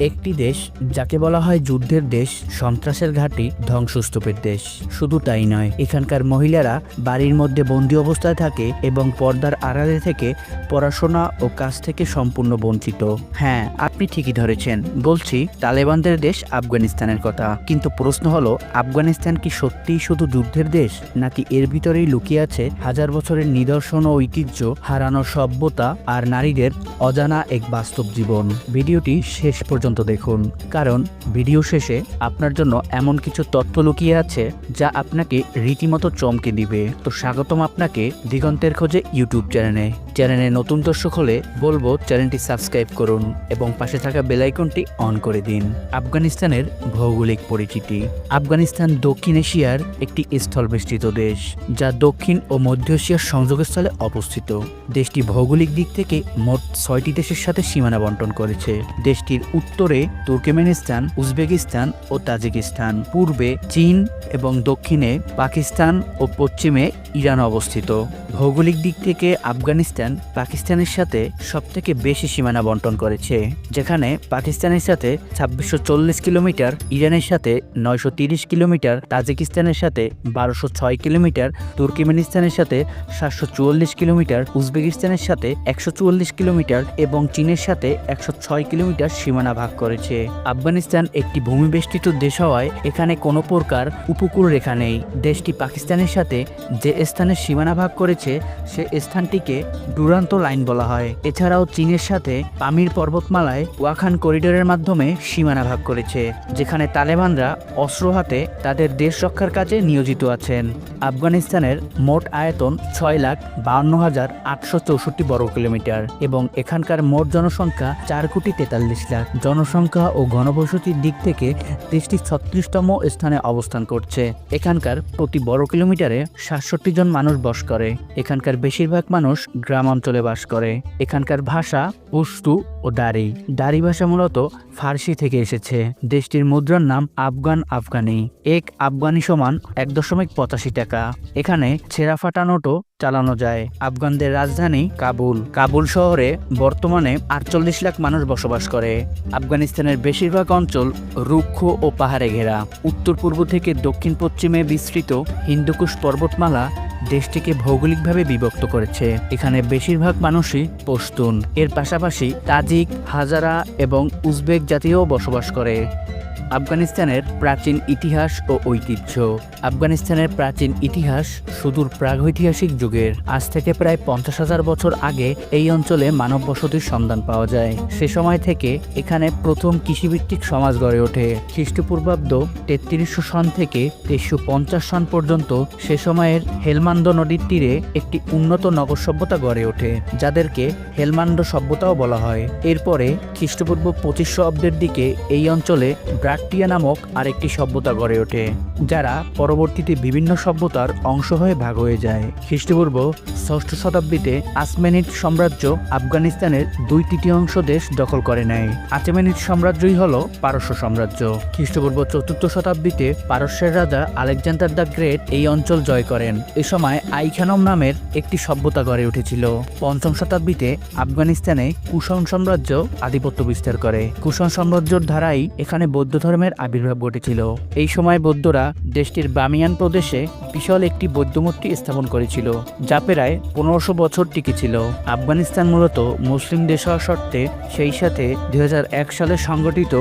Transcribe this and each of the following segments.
একটি দেশ, যাকে বলা হয় যুদ্ধের দেশ, সন্ত্রাসের ঘাঁটি, ধ্বংসস্তূপের দেশ। শুধু তাই নয়, এখানকার মহিলারা বাড়ির মধ্যে বন্দি অবস্থায় থাকে এবং পর্দার আড়ালে থেকে পড়াশোনা ও কাজ থেকে সম্পূর্ণ বঞ্চিত। হ্যাঁ আপনি ঠিকই ধরেছেন, বলছি, তালেবানদের দেশ আফগানিস্তানের কথা। কিন্তু প্রশ্ন হলো, আফগানিস্তান কি সত্যিই শুধু যুদ্ধের দেশ, নাকি এর ভিতরেই লুকিয়ে আছে হাজার বছরের নিদর্শন ও ঐতিহ্য, হারানো সভ্যতা আর নারীদের অজানা এক বাস্তব জীবন? ভিডিওটি শেষ পর্যন্ত দেখুন। কারণ ভিডিও শেষে আপনার জন্য এমন কিছু তথ্য লুকিয়ে আছে যা আপনাকে রীতিমতো চমকে দিবে। তো স্বাগতম আপনাকে দিগন্তের খোঁজে ইউটিউব চ্যানেলে। চ্যানেলে নতুন দর্শক হলে বলব চ্যানেলটি সাবস্ক্রাইব করুন এবং পাশে থাকা বেলাইকনটি অন করে দিন। আফগানিস্তানের ভৌগোলিক পরিচিতি। আফগানিস্তান দক্ষিণ এশিয়ার একটি স্থলবেষ্টিত দেশ, যা দক্ষিণ ও মধ্য এশিয়ার সংযোগস্থলে অবস্থিত। দেশটি ভৌগোলিক দিক থেকে মোট ছয়টি দেশের সাথে সীমানা বন্টন করেছে। দেশটির উত্তরে তুর্কমেনিস্তান, উজবেকিস্তান ও তাজিকিস্তান। পূর্বে চীন এবং দক্ষিণে পাকিস্তান ও পশ্চিমে ইরান অবস্থিত। ভৌগোলিক দিক থেকে আফগানিস্তান পাকিস্তানের সাথে সবথেকে বেশি সীমানা বন্টন করেছে, যেখানে পাকিস্তানের সাথে ছাব্বিশশো কিলোমিটার, ইরানের সাথে নয়শো কিলোমিটার, তাজিকিস্তানের সাথে বারোশো কিলোমিটার, তুর্কিমেনিস্তানের সাথে সাতশো চুয়াল্লিশ কিলোমিটার, উজবেকিস্তানের সাথে একশো চুয়াল্লিশ কিলোমিটার এবং চীনের সাথে একশো ছয় কিলোমিটার সীমানা ভাগ করেছে। আফগানিস্তান একটি ভূমিবেষ্টিত দেশ হওয়ায় এখানে কোনো প্রকার উপকূল রেখা নেই। দেশটি পাকিস্তানের সাথে যে স্থানে সীমানা ভাগ করেছে, সে স্থানটিকে ডুরান্ত লাইন বলা হয়। এছাড়াও চীনের সাথে পামির পর্বতমালায় ওয়াখান করিডোরের মাধ্যমে সীমানা ভাগ করেছে, যেখানে তালেবানরা অস্ত্র হাতে তাদের দেশ রক্ষার কাজে নিয়োজিত আছেন। আফগানিস্তানের মোট আয়তন ছয় লাখ বাউন্ন হাজার আটশো চৌষট্টি বর্গ কিলোমিটার এবং এখানকার মোট জনসংখ্যা চার কোটি তেতাল্লিশ লাখ। জনসংখ্যা ও ঘনবসতির দিক থেকে দেশটি ছত্রিশতম স্থানে অবস্থান করছে। এখানকার প্রতি বর্গ কিলোমিটারে সাতষট্টি জন মানুষ বস করে। এখানকার বেশিরভাগ মানুষ গ্রাম অঞ্চলে বাস করে। এখানকার ভাষা পুস্তু ও দাড়ি দাড়ি ভাষা মূলত ফার্সি থেকে এসেছে। দেশটির মুদ্রার নাম আফগান আফগানি। এক আফগানি সমান এক দশমিক পঁচাশি টাকা। এখানে ছেঁড়া ফাটা নোটও চালানো যায়। আফগানদের রাজধানী কাবুল। কাবুল শহরে বর্তমানে আটচল্লিশ লাখ মানুষ বসবাস করে। আফগানিস্তানের বেশিরভাগ অঞ্চল রুক্ষ ও পাহাড়ে ঘেরা। উত্তর পূর্ব থেকে দক্ষিণ পশ্চিমে বিস্তৃত হিন্দুকুশ পর্বতমালা দেশটিকে ভৌগোলিকভাবে বিভক্ত করেছে। এখানে বেশিরভাগ মানুষই পশতুন। এর পাশাপাশি তাজিক, হাজারা এবং উজবেক জাতীয় বসবাস করে। আফগানিস্তানের প্রাচীন ইতিহাস ও ঐতিহ্য। আফগানিস্তানের প্রাচীন ইতিহাস সুদূর প্রাগৈতিহাসিক যুগের। আজ থেকে প্রায় পঞ্চাশ হাজার বছর আগে এই অঞ্চলে মানব বসতির সন্ধান পাওয়া যায়। সে সময় থেকে এখানে প্রথম কৃষিভিত্তিক সমাজ গড়ে ওঠে। খ্রিস্টপূর্বাব্দ তেত্রিশশো সন থেকে তেইশশো পঞ্চাশ সন পর্যন্ত সে সময়ের হেলমান্দ নদীর তীরে একটি উন্নত নগর সভ্যতা গড়ে ওঠে, যাদেরকে হেলমান্দ সভ্যতাও বলা হয়। এরপরে খ্রিস্টপূর্ব পঁচিশশো অব্দের দিকে এই অঞ্চলে ব্রাকটিয়া নামক আরেকটি সভ্যতা গড়ে ওঠে, যারা পরবর্তীতে বিভিন্ন সভ্যতার অংশ হয়ে ভাগ হয়ে যায়। খ্রিস্টপূর্ব ষষ্ঠ শতাব্দীতে আসমেনিড সাম্রাজ্য আফগানিস্তানের দুই তৃতীয়াংশ দেশ দখল করে নেয়। আচেমেনিড সাম্রাজ্যই হল পারস্য সাম্রাজ্য। খ্রিস্টপূর্ব চতুর্থ শতাব্দীতে পারস্যের রাজা আলেকজান্ডার দ্য গ্রেট এই অঞ্চল জয় করেন। এ সময় আইখানম নামের একটি সভ্যতা গড়ে উঠেছিল। পঞ্চম শতাব্দীতে আফগানিস্তানে কুষণ সাম্রাজ্য আধিপত্য বিস্তার করে। কুষণ সাম্রাজ্যর ধারাই এখানে বৌদ্ধ ধর্মের আবির্ভাব ঘটেছিল। এই সময় বৌদ্ধরা দেশটির বামিয়ান প্রদেশে বিশাল একটি বৌদ্ধমূর্তি স্থাপন করেছিল, যা প্রায় পনেরোশো বছর টিকেছিল আফগানিস্তান মূলত মুসলিম দেশ হওয়া সত্ত্বে সেই সাথে দু হাজার এক সালে সংগঠিত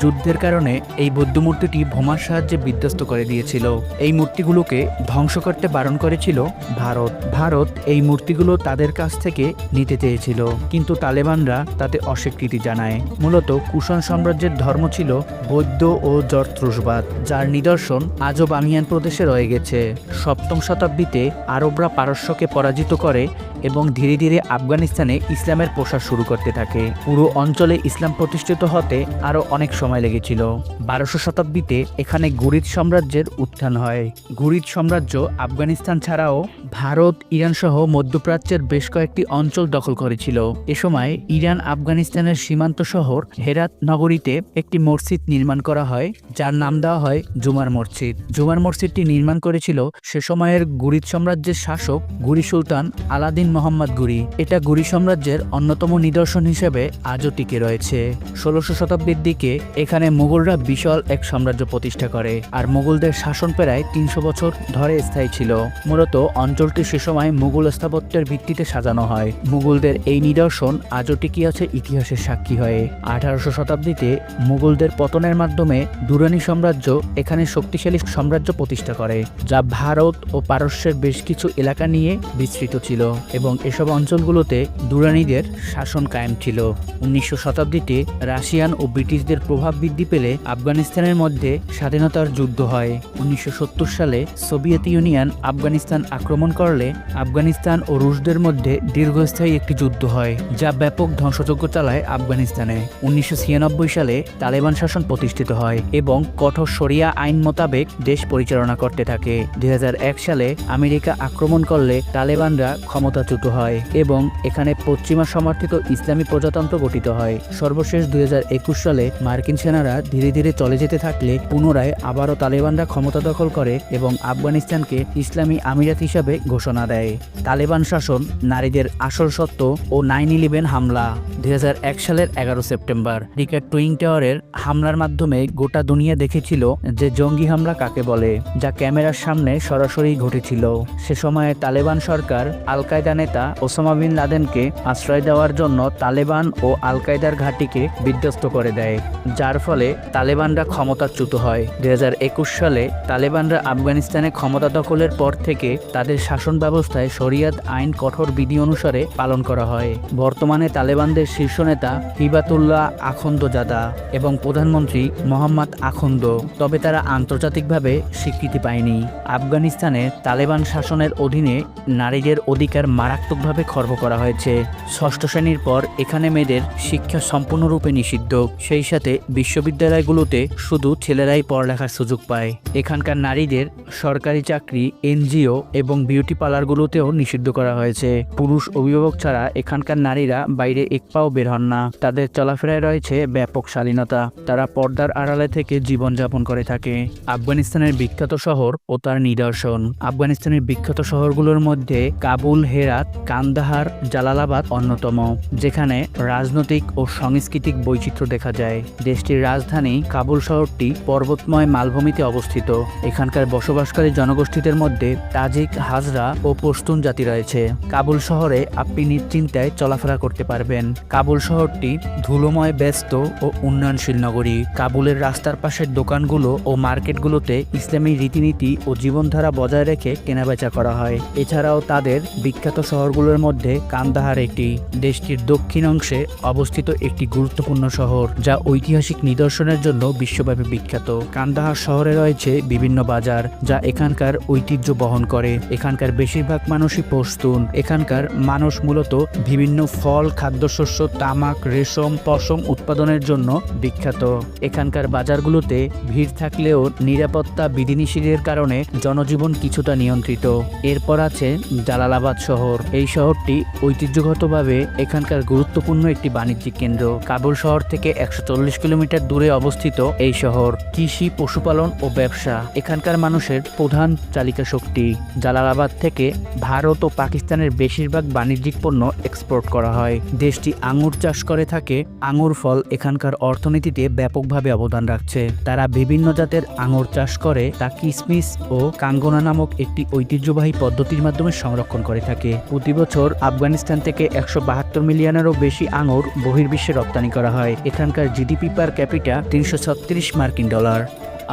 যুদ্ধের কারণে এই বৌদ্ধমূর্তিটি ভোমার সাহায্যে বিধ্বস্ত করে দিয়েছিল। এই মূর্তিগুলোকে ধ্বংস করতে বারণ করেছিল ভারত। ভারত এই মূর্তিগুলো তাদের কাছ থেকে নিতে চেয়েছিল, কিন্তু তালেবানরা তাতে অস্বীকৃতি জানায়। মূলত কুষণ সাম্রাজ্যের ধর্ম ছিল বৌদ্ধ ও জর্ত্রুসবাদ, যার নিদর্শন আজও বামিয়ান প্রদেশে রয়ে গেছে। সপ্তম শতাব্দীতে আরবরা পারস্যকে পরাজিত করে এবং ধীরে ধীরে আফগানিস্তানে ইসলামের প্রসার শুরু করতে থাকে। পুরো অঞ্চলে ইসলাম প্রতিষ্ঠিত হতে আরও অনেক সময় লেগেছিল। বারোশো শতাব্দীতে এখানে গুরিদ সাম্রাজ্যের উত্থান হয়। গুরিদ সাম্রাজ্য আফগানিস্তান ছাড়াও ভারত, ইরান সহ মধ্যপ্রাচ্যের বেশ কয়েকটি অঞ্চল দখল করেছিল। এ সময় ইরান আফগানিস্তানের সীমান্ত শহর হেরাত নগরীতে একটি মসজিদ নির্মাণ করা হয়, যার নাম দেওয়া হয় জুমার মসজিদ। জুমার মসজিদটি নির্মাণ করেছিল সে সময়ের গুরিদ সাম্রাজ্যের শাসক গুরি সুলতান আলাদিন মোহাম্মদ গুরি। এটা গুরি সাম্রাজ্যের অন্যতম নিদর্শন হিসেবে আজও টিকে রয়েছে। ষোলোশো শতাব্দীর দিকে এখানে মুঘলরা বিশাল এক সাম্রাজ্য প্রতিষ্ঠা করে, আর মুঘলদের শাসন প্রায় তিনশো বছর ধরে স্থায়ী ছিল। মূলত অঞ্চলটি সে সময় মুঘল স্থাপত্যের ভিত্তিতে সাজানো হয়। মুঘলদের এই নিদর্শন আজও টিকে আছে ইতিহাসের সাক্ষী হয়ে। আঠারোশো শতাব্দীতে মুঘলদের পতনের মাধ্যমে দুরানি সাম্রাজ্য এখানে শক্তিশালী সাম্রাজ্য প্রতিষ্ঠা করে, যা ভারত ও পারস্যের বেশ কিছু এলাকা নিয়ে বিস্তৃত ছিল এবং এসব অঞ্চলগুলোতে দুরানিদের শাসন কায়েম ছিল। উনিশশো শতাব্দীতে রাশিয়ান ও ব্রিটিশদের প্রভাব বৃদ্ধি পেলে আফগানিস্তানের মধ্যে স্বাধীনতার যুদ্ধ হয়। উনিশশো সত্তর সালে সোভিয়েত ইউনিয়ন আফগানিস্তান আক্রমণ করলে আফগানিস্তান ও রুশদের মধ্যে দীর্ঘস্থায়ী একটি যুদ্ধ হয়, যা ব্যাপক ধ্বংসযজ্ঞ চালায় আফগানিস্তানে। উনিশশো ছিয়ানব্বই সালে তালেবান শাসন প্রতিষ্ঠিত হয় এবং কঠোর শরিয়া আইন মোতাবেক দেশ পরিচালনা করতে থাকে। দুই হাজার এক সালে আমেরিকা আক্রমণ করলে তালেবানরা ক্ষমতাচ্যুত হয় এবং এখানে পশ্চিমা সমর্থিত ইসলামী প্রজাতন্ত্র গঠিত হয়। সর্বশেষ দু হাজার একুশ সালে মার্কিন সেনারা ধীরে ধীরে চলে যেতে থাকলে পুনরায় আবারও তালেবানরা ক্ষমতা দখল করে এবং আফগানিস্তানকে ইসলামী আমিরাত হিসাবে ঘোষণা দেয়। তালেবান শাসন নারীদের আসল সত্য ও নাইন ইলেভেন হামলা। দুই হাজার এক সালের এগারো সেপ্টেম্বর টুইং টাওয়ারের হামলার মাধ্যমে গোটা দুনিয়া দেখেছিল যে জঙ্গি হামলা কাকে বলে, যা ক্যামেরার সামনে সরাসরি ঘটেছিল। সে সময়ে তালেবান সরকার আল কায়দা নেতা ওসামা বিন লাদেনকে আশ্রয় দেওয়ার জন্য তালেবান ও আল কায়দার ঘাঁটিকে বিধ্বস্ত করে দেয়, যার ফলে তালেবানরা ক্ষমতাচ্যুত হয়। দুই হাজার একুশ সালে তালেবানরা আফগানিস্তানে ক্ষমতা দখলের পর থেকে তাদের শাসন ব্যবস্থায় শরিয়াত আইন কঠোর বিধি অনুসারে পালন করা হয়। বর্তমানে তালেবানদের শীর্ষ নেতা হিবাতুল্লাহ আখন্দজাদা এবং প্রধানমন্ত্রী মোহাম্মদ আখন্দ। তবে তারা আন্তর্জাতিকভাবে স্বীকৃতি পায়নি। আফগানিস্তানে তালেবান শাসনের অধীনে নারীদের অধিকার মারাত্মকভাবে খর্ব করা হয়েছে। ষষ্ঠ শ্রেণির পর এখানে মেয়েদের শিক্ষা সম্পূর্ণরূপে নিষিদ্ধ। সেই সাথে বিশ্ববিদ্যালয়গুলোতে শুধু ছেলেরাই পড়ালেখার সুযোগ পায়। এখানকার নারীদের সরকারি চাকরি, এনজিও এবং বিউটি পার্লারগুলোতেও নিষিদ্ধ করা হয়েছে। পুরুষ অভিভাবক ছাড়া এখানকার নারীরা বাইরে এক পাও বের হন না। তাদের চলাফেরায় রয়েছে ব্যাপক শালীনতা। তারা পর্দার আড়ালে থেকে জীবনযাপন করে থাকে। আফগানিস্তানের বিখ্যাত শহর ও তার নিদর্শন। আফগানিস্তানের বিখ্যাত শহরগুলোর মধ্যে কাবুল, হেরাত, কান্দাহার, জালালাবাদ অন্যতম, যেখানে রাজনৈতিক ও সাংস্কৃতিক বৈচিত্র্য দেখা যায়। দেশটির রাজধানী কাবুল শহরটি পর্বতময় মালভূমিতে অবস্থিত। এখানকার বসবাসকারী জনগোষ্ঠীদের মধ্যে তাজিক, হাজরা ও পশতুন জাতি রয়েছে। কাবুল শহরে আপনি নিশ্চিন্তায় চলাফেরা করতে পারবেন। কাবুল শহরটি ধুলোময়, ব্যস্ত ও উন্নয়নশীল নগরী। কাবুলের রাস্তার পাশের দোকানগুলো ও মার্কেটগুলোতে ইসলামী রীতিনীতি ও জীবনধারা বজায় রেখে কেনাবেচা করা হয়। এছাড়াও তাদের বিখ্যাত শহরগুলোর মধ্যে কান্দাহার একটি, দেশটির দক্ষিণ অংশে অবস্থিত একটি গুরুত্বপূর্ণ শহর, যা ঐতিহাসিক নিদর্শনের জন্য বিশ্বব্যাপী বিখ্যাত। কান্দাহার শহরে রয়েছে বিভিন্ন বাজার, যা এখানকার ঐতিহ্য বহন করে। এখানকার বেশিরভাগ মানুষই পশতুন। এখানকার মানুষ মূলত বিভিন্ন ফল, খাদ্যশস্য, তামাক, রেশম, পশম উৎপাদনের জন্য বিখ্যাত। এখানকার বাজারগুলোতে ভিড় থাকলেও নিরাপত্তা বিধিনিষেধের কারণে জনজীবন কিছুটা নিয়ন্ত্রিত। এরপর আছে জালালাবাদ শহর। এই শহরটি ঐতিহ্যগতভাবে এখানকার গুরুত্বপূর্ণ একটি বাণিজ্যিক কেন্দ্র। কাবুল শহর থেকে একশো চল্লিশ কিলোমিটার দূরে অবস্থিত এই শহর কৃষি, পশুপালন ও ব্যবসা। এখানকার মানুষের প্রধান চালিকা শক্তি। জালালাবাদ থেকে ভারত ও পাকিস্তানের বেশিরভাগ বাণিজ্যিক পণ্য এক্সপোর্ট করা হয়। দেশটি আঙুর চাষ করে থাকে। আঙুর ফল এখানকার অর্থনীতিতে ব্যাপকভাবে অবদান রাখছে। তারা বিভিন্ন জাতের আঙুর চাষ করে, তা কিসমিস ও কাঙ্গনা নামক একটি ঐতিহ্যবাহী পদ্ধতির মাধ্যমে সংরক্ষণ করে থাকে। প্রতি বছর আফগানিস্তান থেকে একশো বাহাত্তর মিলিয়নেরও বেশি আঙুর বহির্বিশ্বে রপ্তানি করা হয়। এখানকার জিডিপি পার ক্যাপিটা তিনশো ছত্রিশ মার্কিন ডলার।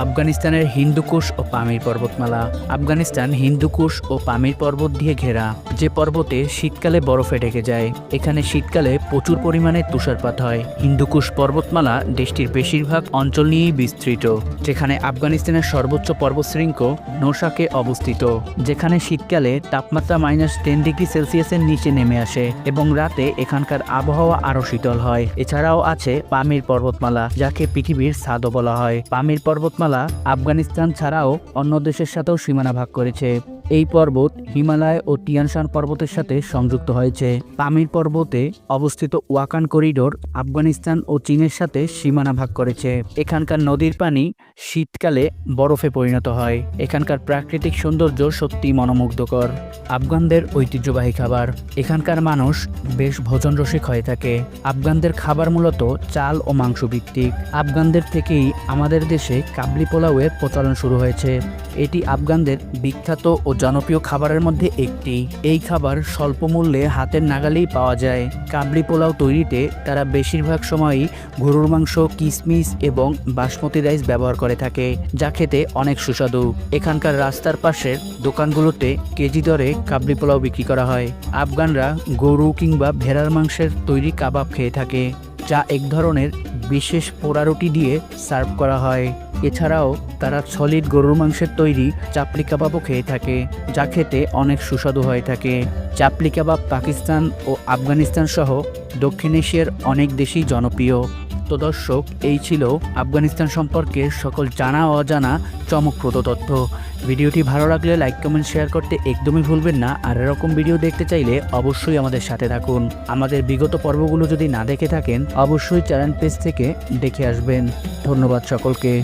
আফগানিস্তানের হিন্দুকুশ ও পামির পর্বতমালা। আফগানিস্তান হিন্দুকুশ ও পামির পর্বত দিয়ে ঘেরা। যে পর্বতে শীতকালে বরফে ঢেকে যায়, এখানে শীতকালে প্রচুর পরিমাণে তুষারপাত হয়। হিন্দুকুশ পর্বতমালা দেশটির বেশিরভাগ অঞ্চল নিয়েই বিস্তৃত, যেখানে আফগানিস্তানের সর্বোচ্চ পর্বতশৃঙ্গ নোশাকে অবস্থিত, যেখানে শীতকালে তাপমাত্রা মাইনাস টেন ডিগ্রি সেলসিয়াসের নিচে নেমে আসে এবং রাতে এখানকার আবহাওয়া আরও শীতল হয়। এছাড়াও আছে পামির পর্বতমালা, যাকে পৃথিবীর ছাদও বলা হয়। পামির পর্বতমালা আফগানিস্তান ছাড়াও অন্য দেশের সাথেও সীমানা ভাগ করেছে। এই পর্বত হিমালয় ও টিয়ানশান পর্বতের সাথে সংযুক্ত হয়েছে। পামির পর্বতে অবস্থিত ওয়াকান করিডোর আফগানিস্তান ও চীনের সাথে সীমানা ভাগ করেছে। এখানকার নদীর পানি শীতকালে বরফে পরিণত হয়। এখানকার প্রাকৃতিক সৌন্দর্য সত্যি মনোমুগ্ধকর। আফগানদের ঐতিহ্যবাহী খাবার। এখানকার মানুষ বেশ ভোজন রসিক হয়ে থাকে। আফগানদের খাবার মূলত চাল ও মাংস ভিত্তিক আফগানদের থেকেই আমাদের দেশে কাবলি পোলাওয়ের প্রচলন শুরু হয়েছে। এটি আফগানদের বিখ্যাত ও জনপ্রিয় খাবারের মধ্যে একটি। এই খাবার স্বল্প মূল্যে হাতের নাগালেই পাওয়া যায়। কাবলি পোলাও তৈরিতে তারা বেশিরভাগ সময়ই গরুর মাংস কিশমিশ এবং বাসমতি রাইস ব্যবহার করে থাকে, যা খেতে অনেক সুস্বাদু। এখানকার রাস্তার পাশের দোকানগুলোতে কেজি দরে কাবলি পোলাও বিক্রি করা হয়। আফগানরা গরু কিংবা ভেড়ার মাংসের তৈরি কাবাব খেয়ে থাকে, যা এক ধরনের বিশেষ পোড়া রুটি দিয়ে সার্ভ করা হয়। এছাড়াও তারা সলিড গরুর মাংসের তৈরি চাপলি কাবাবও খেয়ে থাকে, যা খেতে অনেক সুস্বাদু হয়ে থাকে। চাপলি কাবাব পাকিস্তান ও আফগানিস্তান সহ দক্ষিণ এশিয়ার অনেক দেশেই জনপ্রিয়। তো দর্শক, এই ছিল আফগানিস্তান সম্পর্কে সকল জানা অজানা চমকপ্রদ তথ্য। ভিডিওটি ভালো লাগলে লাইক কমেন্ট শেয়ার করতে একদমই ভুলবেন না। আর এরকম ভিডিও দেখতে চাইলে অবশ্যই আমাদের সাথে থাকুন। আমাদের বিগত পর্বগুলো যদি না দেখে থাকেন, অবশ্যই চ্যানেল পেজ থেকে দেখে আসবেন। ধন্যবাদ সকলকে।